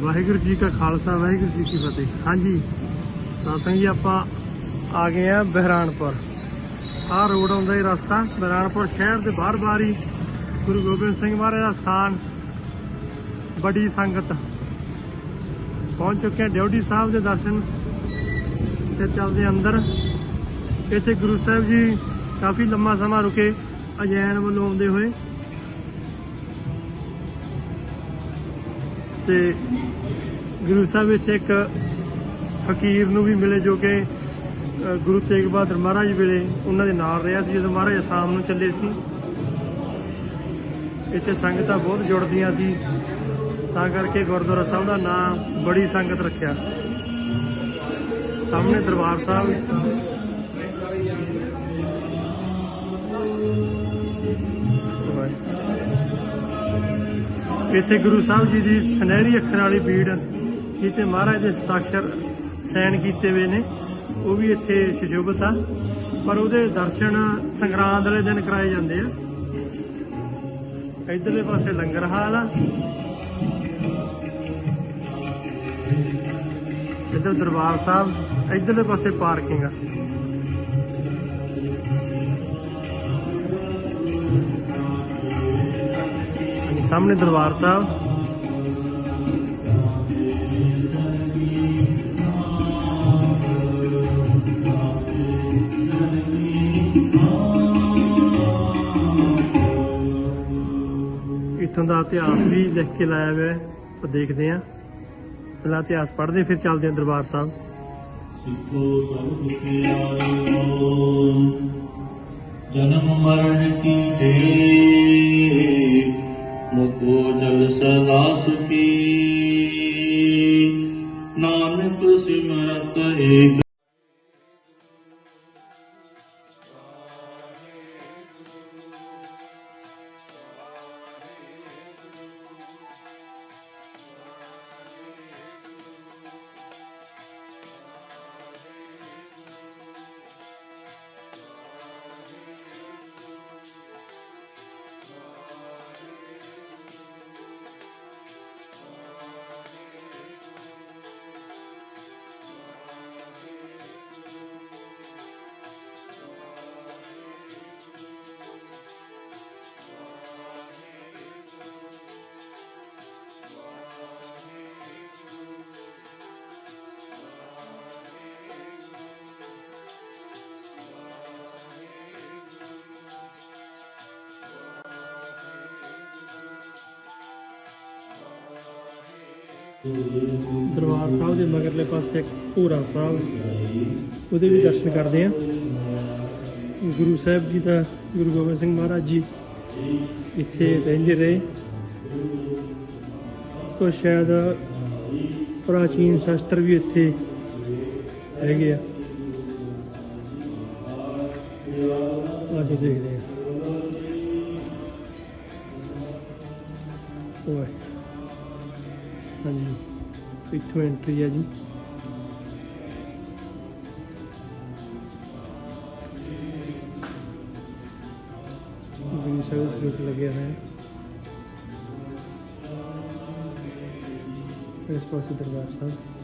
ਵਾਹਿਗੁਰੂ ਜੀ ਕਾ ਖਾਲਸਾ, ਵਾਹਿਗੁਰੂ ਜੀ ਕੀ ਫਤਿਹ। ਹਾਂਜੀ, ਤਾਂ ਜੀ ਆਪਾਂ ਆ ਗਏ ਆ ਬਹਿਰਾਨਪੁਰ। ਆਹ ਰੋਡ ਆਉਂਦਾ ਹੀ ਰਸਤਾ, ਬਹਿਰਾਨਪੁਰ ਸ਼ਹਿਰ ਦੇ ਬਾਹਰ ਬਾਹਰ ਹੀ ਗੁਰੂ ਗੋਬਿੰਦ ਸਿੰਘ ਮਹਾਰਾਜ ਦਾ ਸਥਾਨ, ਬੜੀ ਸੰਗਤ। ਪਹੁੰਚ ਚੁੱਕੇ ਆ ਡਿਊਟੀ ਸਾਹਿਬ ਦੇ ਦਰਸ਼ਨ ਤੇ ਚੱਲਦੇ ਅੰਦਰ। ਇੱਥੇ ਗੁਰੂ ਸਾਹਿਬ ਜੀ ਕਾਫੀ ਲੰਮਾ ਸਮਾਂ ਰੁਕੇ, ਅਜੈਨ ਵੱਲੋਂ ਆਉਂਦੇ ਹੋਏ। ਤੇ ਗੁਰੂ ਸਾਹਿਬ ਇੱਥੇ ਇੱਕ ਫਕੀਰ ਨੂੰ ਵੀ ਮਿਲੇ ਜੋ ਕਿ ਗੁਰੂ ਤੇਗ ਬਹਾਦਰ ਮਹਾਰਾਜ ਵੇਲੇ ਉਹਨਾਂ ਦੇ ਨਾਲ ਰਿਹਾ ਸੀ, ਜਦੋਂ ਮਹਾਰਾਜ ਸ਼ਾਮ ਨੂੰ ਚੱਲੇ ਸੀ। ਇੱਥੇ ਸੰਗਤਾਂ ਬਹੁਤ ਜੁੜਦੀਆਂ ਸੀ, ਤਾਂ ਕਰਕੇ ਗੁਰਦੁਆਰਾ ਸਾਹਿਬ ਦਾ ਨਾਮ ਬੜੀ ਸੰਗਤ ਰੱਖਿਆ। ਸਾਹਮਣੇ ਦਰਬਾਰ ਸਾਹਿਬ ਇੱਥੇ ਗੁਰੂ ਸਾਹਿਬ ਜੀ ਦੀ ਸੁਨਹਿਰੀ ਅੱਖਰਾਂ ਵਾਲੀ ਬੀੜ ਜਿੱਥੇ ਮਹਾਰਾਜ ਦੇ ਸ਼ਤਾਖਰ ਸੈਨ ਕੀਤੇ ਹੋਏ ਨੇ। ਉਹ ਵੀ ਇੱਥੇ ਸੁਸ਼ੋਭਿਤ ਆ। ਪਰ ਉਹਦੇ ਦਰਸ਼ਨ ਸੰਗਰਾਂਦ ਵਾਲੇ ਦਿਨ ਕਰਾਏ ਜਾਂਦੇ ਆ। ਇਧਰਲੇ ਪਾਸੇ ਲੰਗਰ ਹਾਲ ਆ। ਇੱਧਰ ਦਰਬਾਰ ਸਾਹਿਬ, ਇਧਰਲੇ ਪਾਸੇ ਪਾਰਕਿੰਗ ਆ। ਸਾਹਮਣੇ ਦਰਬਾਰ ਸਾਹਿਬ। ਇੱਥੋਂ ਦਾ ਇਤਿਹਾਸ ਵੀ ਲਿਖ ਕੇ ਲਾਇਆ ਹੋਇਆ ਹੈ ਉਹ ਦੇਖਦੇ ਆਂ ਪਹਿਲਾਂ ਇਤਿਹਾਸ ਪੜ੍ਹਦੇ, ਫਿਰ ਚੱਲਦੇ ਆਂ ਦਰਬਾਰ ਸਾਹਿਬ। ਜਨਮ ਮਰਨ ਕੀ ਸਿਮਰਤ ਏਕ ਦਰਬਾਰ ਸਾਹਿਬ ਦੇ ਮਗਰਲੇ ਪਾਸੇ ਇੱਕ ਭੂਰਾ ਸਾਹਿਬ। ਉਹਦੇ ਵੀ ਦਰਸ਼ਨ ਕਰਦੇ ਆਂ ਗੁਰੂ ਸਾਹਿਬ ਜੀ ਦਾ, ਗੁਰੂ ਗੋਬਿੰਦ ਸਿੰਘ ਮਹਾਰਾਜ ਜੀ ਇੱਥੇ ਰਹਿੰਦੇ ਰਹੇ। ਕੋ ਸ਼ਾਇਦ ਪ੍ਰਾਚੀਨ ਸ਼ਾਸਤਰ ਵੀ ਇੱਥੇ ਹੈਗੇ ਆ। ਆਜੋ ਦੇਖਦੇ ਆ ਓਏ ਹਾਂਜੀ। ਇੱਥੋਂ ਐਂਟਰੀ ਹੈ ਜੀ। ਜੀ ਸਰਵਿਸ ਰੂਟ ਲੱਗਿਆ ਹੋਇਆ। ਹੈ ਇਸ ਪਾਸੇ ਦਰਬਾਰ ਸਾਹਿਬ।